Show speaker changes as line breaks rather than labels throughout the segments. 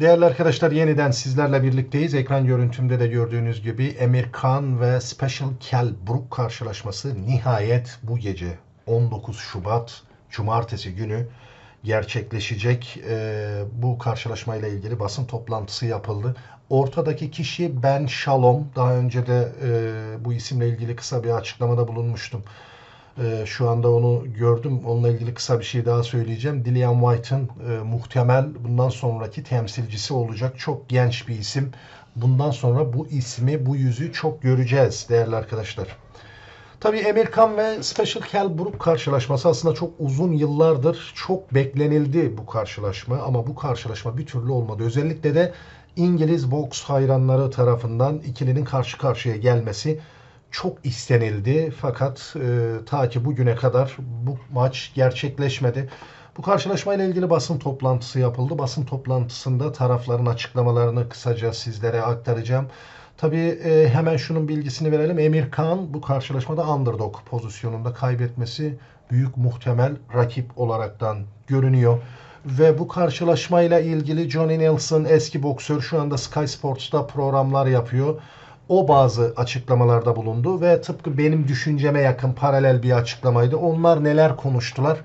Değerli arkadaşlar yeniden sizlerle birlikteyiz. Ekran görüntümde de gördüğünüz gibi Emir Khan ve Special Kell Brook karşılaşması nihayet bu gece 19 Şubat Cumartesi günü gerçekleşecek. Ee, bu karşılaşmayla ilgili basın toplantısı yapıldı. Ortadaki kişi Ben Shalom. Daha önce de e, bu isimle ilgili kısa bir açıklamada bulunmuştum. E, şu anda onu gördüm. Onunla ilgili kısa bir şey daha söyleyeceğim. Dillian White'ın e, muhtemel bundan sonraki temsilcisi olacak. Çok genç bir isim. Bundan sonra bu ismi, bu yüzü çok göreceğiz değerli arkadaşlar. Tabii Emir Khan ve Special Kell Brook karşılaşması aslında çok uzun yıllardır çok beklenildi bu karşılaşma ama bu karşılaşma bir türlü olmadı. Özellikle de İngiliz boks hayranları tarafından ikilinin karşı karşıya gelmesi çok istenildi. Fakat e, ta ki bugüne kadar bu maç gerçekleşmedi. Bu karşılaşmayla ilgili basın toplantısı yapıldı. Basın toplantısında tarafların açıklamalarını kısaca sizlere aktaracağım. Tabii e, hemen şunun bilgisini verelim. Emir Khan bu karşılaşmada underdog pozisyonunda kaybetmesi büyük muhtemel rakip olaraktan görünüyor. Ve bu karşılaşmayla ilgili Johnny Nelson eski boksör şu anda Sky Sports'ta programlar yapıyor. O bazı açıklamalarda bulundu ve tıpkı benim düşünceme yakın paralel bir açıklamaydı. Onlar neler konuştular?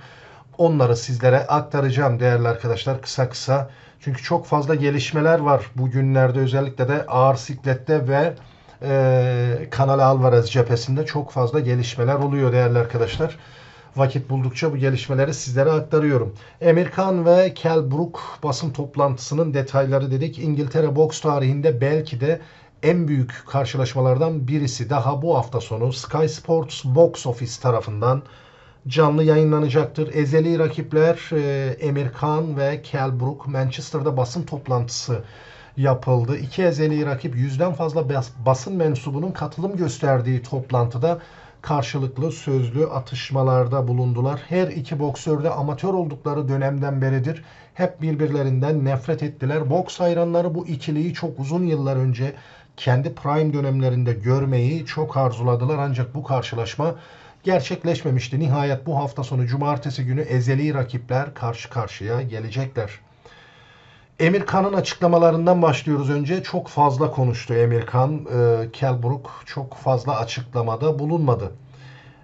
Onları sizlere aktaracağım değerli arkadaşlar kısa kısa. Çünkü çok fazla gelişmeler var bugünlerde özellikle de ağır siklette ve e, Kanal Alvarez cephesinde çok fazla gelişmeler oluyor değerli arkadaşlar. Vakit buldukça bu gelişmeleri sizlere aktarıyorum. Emir Khan ve Kel Brook basın toplantısının detayları dedik. İngiltere boks tarihinde belki de en büyük karşılaşmalardan birisi daha bu hafta sonu Sky Sports Box Office tarafından canlı yayınlanacaktır. Ezeli rakipler e, Emir Khan ve Kel Brook Manchester'da basın toplantısı yapıldı. İki ezeli rakip yüzden fazla bas, basın mensubunun katılım gösterdiği toplantıda karşılıklı sözlü atışmalarda bulundular. Her iki boksör de amatör oldukları dönemden beridir. Hep birbirlerinden nefret ettiler. Boks hayranları bu ikiliyi çok uzun yıllar önce kendi prime dönemlerinde görmeyi çok arzuladılar. Ancak bu karşılaşma gerçekleşmemişti. Nihayet bu hafta sonu cumartesi günü ezeli rakipler karşı karşıya gelecekler. Emir Khan'ın açıklamalarından başlıyoruz önce. Çok fazla konuştu Emir Khan. E, Kelbrook çok fazla açıklamada bulunmadı.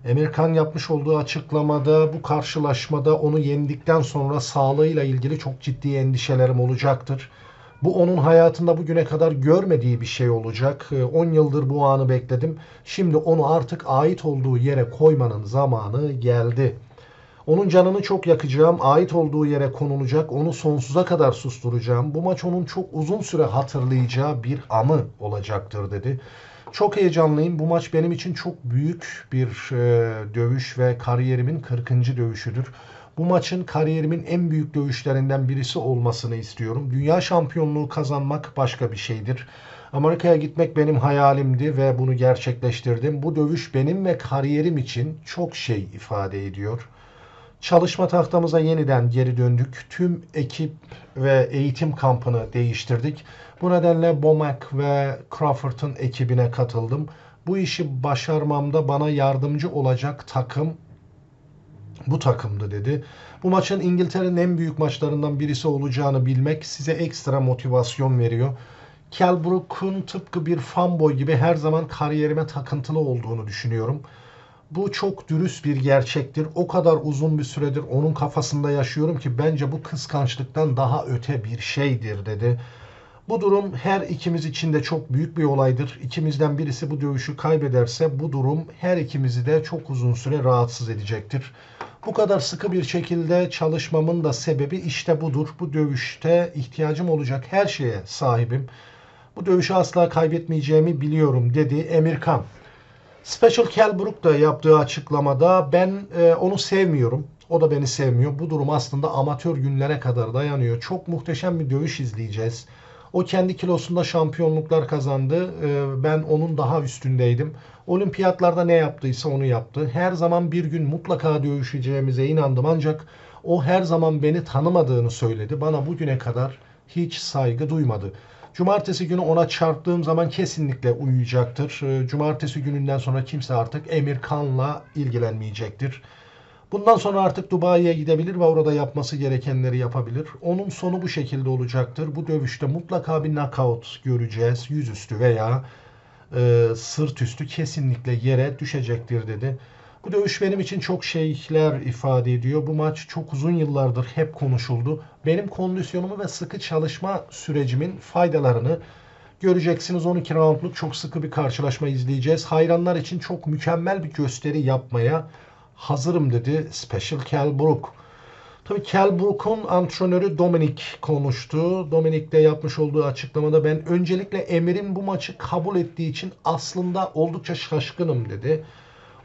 Emir Khan yapmış olduğu açıklamada bu karşılaşmada onu yendikten sonra sağlığıyla ilgili çok ciddi endişelerim olacaktır. Bu onun hayatında bugüne kadar görmediği bir şey olacak. 10 yıldır bu anı bekledim. Şimdi onu artık ait olduğu yere koymanın zamanı geldi. Onun canını çok yakacağım, ait olduğu yere konulacak, onu sonsuza kadar susturacağım. Bu maç onun çok uzun süre hatırlayacağı bir anı olacaktır dedi. Çok heyecanlıyım. Bu maç benim için çok büyük bir e, dövüş ve kariyerimin 40. dövüşüdür. Bu maçın kariyerimin en büyük dövüşlerinden birisi olmasını istiyorum. Dünya şampiyonluğu kazanmak başka bir şeydir. Amerika'ya gitmek benim hayalimdi ve bunu gerçekleştirdim. Bu dövüş benim ve kariyerim için çok şey ifade ediyor. Çalışma tahtamıza yeniden geri döndük. Tüm ekip ve eğitim kampını değiştirdik. Bu nedenle Bomac ve Crawford'ın ekibine katıldım. Bu işi başarmamda bana yardımcı olacak takım bu takımdı dedi. Bu maçın İngiltere'nin en büyük maçlarından birisi olacağını bilmek size ekstra motivasyon veriyor. Kel Brook'un tıpkı bir fanboy gibi her zaman kariyerime takıntılı olduğunu düşünüyorum. Bu çok dürüst bir gerçektir. O kadar uzun bir süredir onun kafasında yaşıyorum ki bence bu kıskançlıktan daha öte bir şeydir dedi. Bu durum her ikimiz için de çok büyük bir olaydır. İkimizden birisi bu dövüşü kaybederse bu durum her ikimizi de çok uzun süre rahatsız edecektir. Bu kadar sıkı bir şekilde çalışmamın da sebebi işte budur. Bu dövüşte ihtiyacım olacak her şeye sahibim. Bu dövüşü asla kaybetmeyeceğimi biliyorum dedi Emir Khan. Special Kel Brook da yaptığı açıklamada ben e, onu sevmiyorum. O da beni sevmiyor. Bu durum aslında amatör günlere kadar dayanıyor. Çok muhteşem bir dövüş izleyeceğiz. O kendi kilosunda şampiyonluklar kazandı. E, ben onun daha üstündeydim. Olimpiyatlarda ne yaptıysa onu yaptı. Her zaman bir gün mutlaka dövüşeceğimize inandım ancak o her zaman beni tanımadığını söyledi. Bana bugüne kadar hiç saygı duymadı. Cumartesi günü ona çarptığım zaman kesinlikle uyuyacaktır. Ee, cumartesi gününden sonra kimse artık Emir Kan'la ilgilenmeyecektir. Bundan sonra artık Dubai'ye gidebilir ve orada yapması gerekenleri yapabilir. Onun sonu bu şekilde olacaktır. Bu dövüşte mutlaka bir knockout göreceğiz. Yüzüstü veya e, sırt üstü kesinlikle yere düşecektir dedi. Bu dövüş benim için çok şeyler ifade ediyor. Bu maç çok uzun yıllardır hep konuşuldu. Benim kondisyonumu ve sıkı çalışma sürecimin faydalarını göreceksiniz. 12 roundluk çok sıkı bir karşılaşma izleyeceğiz. Hayranlar için çok mükemmel bir gösteri yapmaya hazırım dedi Special Cal Brook. Tabii Cal Brook'un antrenörü Dominic konuştu. Dominic de yapmış olduğu açıklamada ben öncelikle Emir'in bu maçı kabul ettiği için aslında oldukça şaşkınım dedi.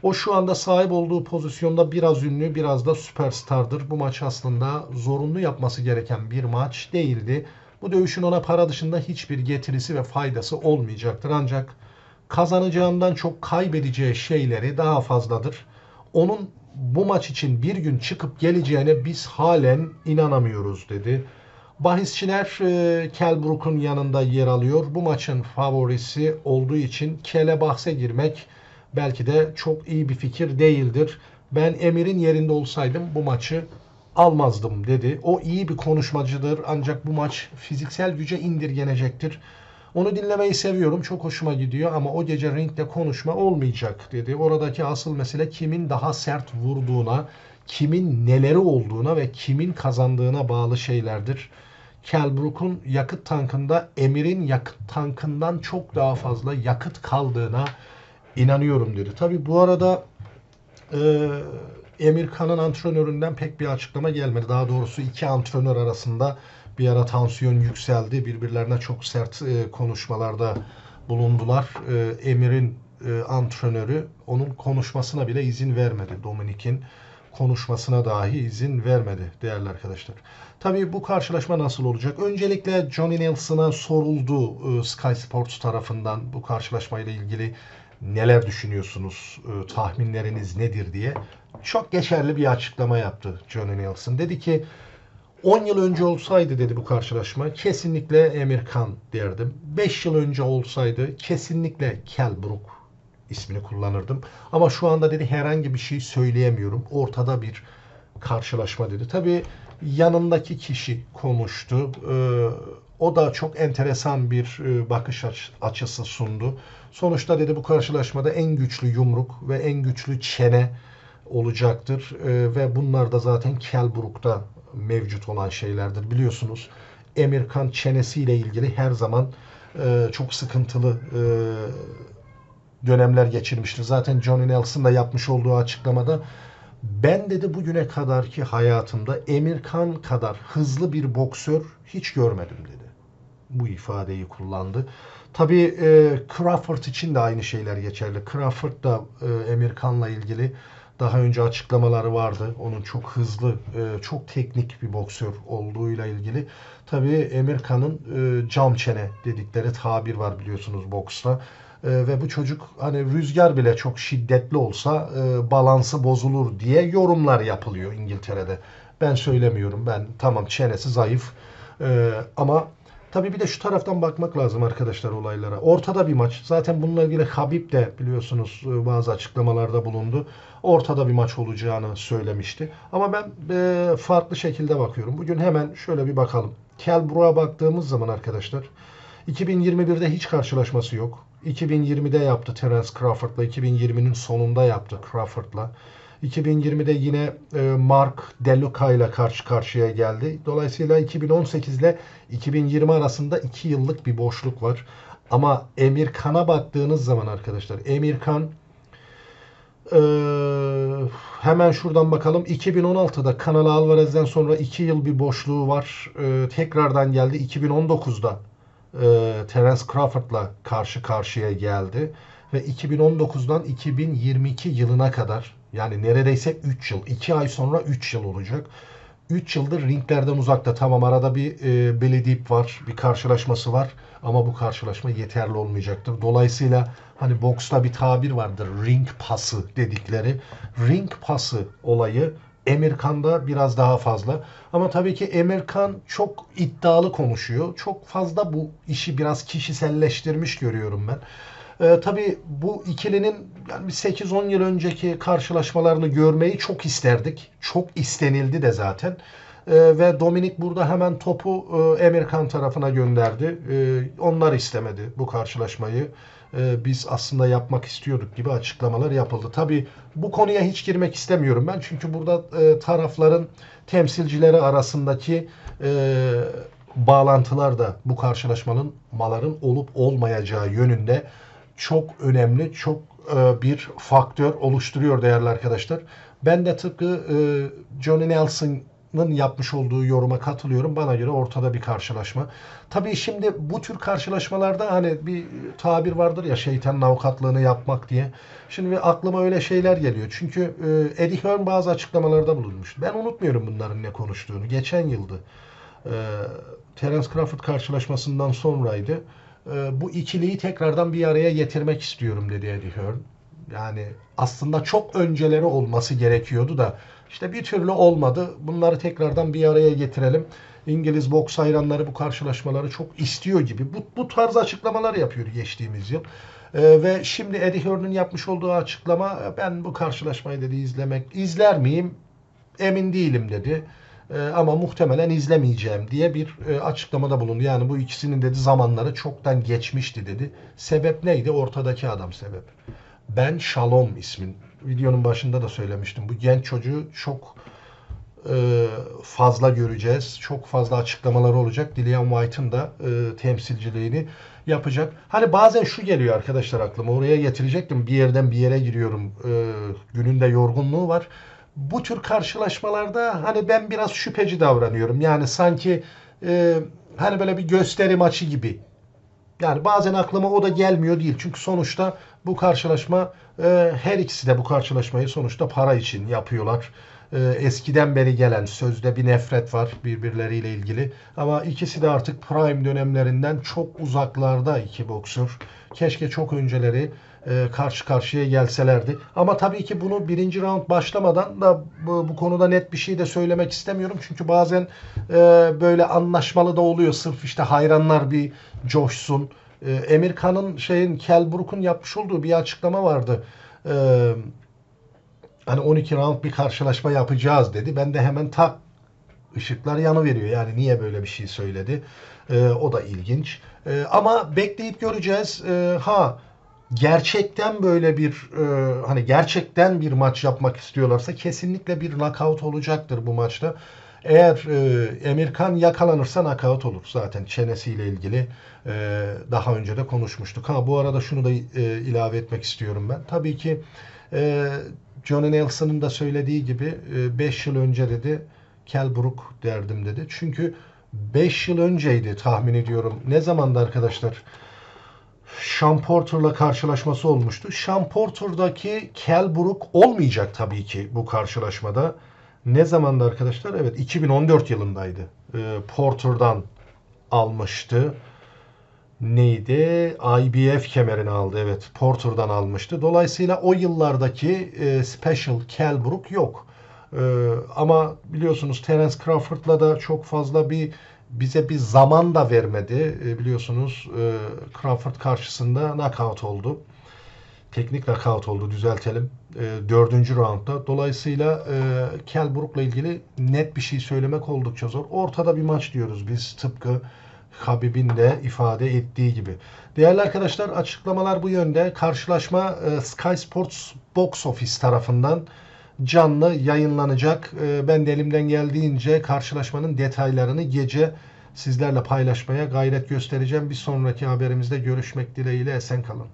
O şu anda sahip olduğu pozisyonda biraz ünlü, biraz da süperstardır. Bu maç aslında zorunlu yapması gereken bir maç değildi. Bu dövüşün ona para dışında hiçbir getirisi ve faydası olmayacaktır. Ancak kazanacağından çok kaybedeceği şeyleri daha fazladır. Onun bu maç için bir gün çıkıp geleceğine biz halen inanamıyoruz dedi. Bahisçiler e, Kel Brook'un yanında yer alıyor. Bu maçın favorisi olduğu için Kel'e bahse girmek belki de çok iyi bir fikir değildir. Ben Emir'in yerinde olsaydım bu maçı almazdım dedi. O iyi bir konuşmacıdır ancak bu maç fiziksel güce indirgenecektir. Onu dinlemeyi seviyorum. Çok hoşuma gidiyor ama o gece ringde konuşma olmayacak dedi. Oradaki asıl mesele kimin daha sert vurduğuna, kimin neleri olduğuna ve kimin kazandığına bağlı şeylerdir. Kel Brook'un yakıt tankında Emir'in yakıt tankından çok daha fazla yakıt kaldığına inanıyorum dedi. Tabi bu arada e, Emir Kan'ın antrenöründen pek bir açıklama gelmedi. Daha doğrusu iki antrenör arasında bir ara tansiyon yükseldi. Birbirlerine çok sert e, konuşmalarda bulundular. E, Emir'in e, antrenörü onun konuşmasına bile izin vermedi. Dominik'in konuşmasına dahi izin vermedi değerli arkadaşlar. Tabii bu karşılaşma nasıl olacak? Öncelikle Johnny Nelson'a soruldu e, Sky Sports tarafından bu karşılaşmayla ilgili neler düşünüyorsunuz, e, tahminleriniz nedir diye çok geçerli bir açıklama yaptı Johnny Nelson. Dedi ki 10 yıl önce olsaydı dedi bu karşılaşma kesinlikle Emir Khan derdim. 5 yıl önce olsaydı kesinlikle Kell Brook ismini kullanırdım. Ama şu anda dedi herhangi bir şey söyleyemiyorum. Ortada bir karşılaşma dedi. Tabii yanındaki kişi konuştu. Ee, o da çok enteresan bir e, bakış açısı sundu. Sonuçta dedi bu karşılaşmada en güçlü yumruk ve en güçlü çene olacaktır. Ee, ve bunlar da zaten Kelbrook'ta mevcut olan şeylerdir. Biliyorsunuz Emirkan çenesiyle ilgili her zaman e, çok sıkıntılı e, dönemler geçirmiştir. Zaten Johnny Nelson da yapmış olduğu açıklamada ben dedi bugüne kadar ki hayatımda Emirkan kadar hızlı bir boksör hiç görmedim dedi. Bu ifadeyi kullandı. Tabii e, Crawford için de aynı şeyler geçerli. Crawford da e, Emirkan'la ilgili daha önce açıklamaları vardı. Onun çok hızlı, e, çok teknik bir boksör olduğuyla ilgili. Tabii Emirkan'ın e, cam çene dedikleri tabir var biliyorsunuz boksta. E, ve bu çocuk hani rüzgar bile çok şiddetli olsa balansı bozulur diye yorumlar yapılıyor İngiltere'de. Ben söylemiyorum. Ben tamam çenesi zayıf ama Tabii bir de şu taraftan bakmak lazım arkadaşlar olaylara. Ortada bir maç. Zaten bununla ilgili Habib de biliyorsunuz e, bazı açıklamalarda bulundu. Ortada bir maç olacağını söylemişti. Ama ben e, farklı şekilde bakıyorum. Bugün hemen şöyle bir bakalım. Kelbrook'a baktığımız zaman arkadaşlar 2021'de hiç karşılaşması yok. 2020'de yaptı Terence Crawford'la. 2020'nin sonunda yaptı Crawford'la. 2020'de yine e, Mark Deluca ile karşı karşıya geldi. Dolayısıyla 2018 ile 2020 arasında 2 yıllık bir boşluk var. Ama Emir Kan'a baktığınız zaman arkadaşlar Emir Kan e, hemen şuradan bakalım. 2016'da Kanal Alvarez'den sonra 2 yıl bir boşluğu var. E, tekrardan geldi. 2019'da e, Terence Crawford'la karşı karşıya geldi. Ve 2019'dan 2022 yılına kadar yani neredeyse 3 yıl. 2 ay sonra 3 yıl olacak. 3 yıldır ringlerden uzakta. Tamam arada bir e, beledip var. Bir karşılaşması var. Ama bu karşılaşma yeterli olmayacaktır. Dolayısıyla hani boksta bir tabir vardır. Ring pası dedikleri. Ring pası olayı Emirkan'da biraz daha fazla. Ama tabii ki Emirkan çok iddialı konuşuyor. Çok fazla bu işi biraz kişiselleştirmiş görüyorum ben. E, tabii bu ikilinin yani bir 8-10 yıl önceki karşılaşmalarını görmeyi çok isterdik. Çok istenildi de zaten. E, ve Dominik burada hemen topu e, Amerikan tarafına gönderdi. E, onlar istemedi bu karşılaşmayı. E, biz aslında yapmak istiyorduk gibi açıklamalar yapıldı. Tabii bu konuya hiç girmek istemiyorum ben. Çünkü burada e, tarafların temsilcileri arasındaki e, bağlantılar da bu karşılaşmanın maların olup olmayacağı yönünde çok önemli, çok e, bir faktör oluşturuyor değerli arkadaşlar. Ben de tıpkı e, Johnny Nelson'ın yapmış olduğu yoruma katılıyorum. Bana göre ortada bir karşılaşma. Tabii şimdi bu tür karşılaşmalarda hani bir tabir vardır ya şeytanın avukatlığını yapmak diye. Şimdi aklıma öyle şeyler geliyor. Çünkü e, Eddie Hearn bazı açıklamalarda bulunmuştu. Ben unutmuyorum bunların ne konuştuğunu. Geçen yıldı. E, Terence Crawford karşılaşmasından sonraydı. E, bu ikiliyi tekrardan bir araya getirmek istiyorum dedi Eddie Hearn. Yani aslında çok önceleri olması gerekiyordu da işte bir türlü olmadı. Bunları tekrardan bir araya getirelim. İngiliz boks hayranları bu karşılaşmaları çok istiyor gibi. Bu, bu tarz açıklamalar yapıyor geçtiğimiz yıl. Ee, ve şimdi Eddie Hearn'ın yapmış olduğu açıklama ben bu karşılaşmayı dedi izlemek izler miyim emin değilim dedi. Ee, ama muhtemelen izlemeyeceğim diye bir e, açıklamada bulundu. Yani bu ikisinin dedi zamanları çoktan geçmişti dedi. Sebep neydi? Ortadaki adam sebep. Ben Shalom ismin. Videonun başında da söylemiştim. Bu genç çocuğu çok e, fazla göreceğiz. Çok fazla açıklamaları olacak. Dillian White'ın da e, temsilciliğini yapacak. Hani bazen şu geliyor arkadaşlar aklıma. Oraya getirecektim. Bir yerden bir yere giriyorum. Gününde yorgunluğu var. Bu tür karşılaşmalarda hani ben biraz şüpheci davranıyorum. Yani sanki e, hani böyle bir gösteri maçı gibi. Yani bazen aklıma o da gelmiyor değil. Çünkü sonuçta bu karşılaşma e, her ikisi de bu karşılaşmayı sonuçta para için yapıyorlar. E, eskiden beri gelen sözde bir nefret var birbirleriyle ilgili. Ama ikisi de artık prime dönemlerinden çok uzaklarda iki boksör. Keşke çok önceleri e, karşı karşıya gelselerdi. Ama tabii ki bunu birinci round başlamadan da bu, bu konuda net bir şey de söylemek istemiyorum. Çünkü bazen e, böyle anlaşmalı da oluyor. Sırf işte hayranlar bir coşsun. E, Emir Khan'ın şeyin Kell Brook'un yapmış olduğu bir açıklama vardı. E, hani 12 round bir karşılaşma yapacağız dedi. Ben de hemen tak ışıklar yanı veriyor. Yani niye böyle bir şey söyledi? E, o da ilginç. E, ama bekleyip göreceğiz. E, ha gerçekten böyle bir e, hani gerçekten bir maç yapmak istiyorlarsa kesinlikle bir knockout olacaktır bu maçta. Eğer e, Emirkan yakalanırsa knockout olur zaten çenesiyle ilgili e, daha önce de konuşmuştuk. Ha bu arada şunu da e, ilave etmek istiyorum ben. Tabii ki e, Johnny Nelson'ın da söylediği gibi 5 e, yıl önce dedi Kel Brook derdim dedi. Çünkü 5 yıl önceydi tahmin ediyorum. Ne zamandı arkadaşlar? Sean Porter'la karşılaşması olmuştu. Sean Porter'daki Kel Brook olmayacak tabii ki bu karşılaşmada. Ne zamandı arkadaşlar? Evet 2014 yılındaydı. E, Porter'dan almıştı. Neydi? IBF kemerini aldı. Evet Porter'dan almıştı. Dolayısıyla o yıllardaki e, Special Kel Brook yok. E, ama biliyorsunuz Terence Crawford'la da çok fazla bir bize bir zaman da vermedi. E, biliyorsunuz e, Crawford karşısında knockout oldu. Teknik knockout oldu düzeltelim. E, dördüncü roundda. Dolayısıyla Kell Brook'la ilgili net bir şey söylemek oldukça zor. Ortada bir maç diyoruz biz tıpkı Habib'in de ifade ettiği gibi. Değerli arkadaşlar açıklamalar bu yönde. Karşılaşma Sky Sports Box Office tarafından canlı yayınlanacak. Ee, ben de elimden geldiğince karşılaşmanın detaylarını gece sizlerle paylaşmaya gayret göstereceğim. Bir sonraki haberimizde görüşmek dileğiyle esen kalın.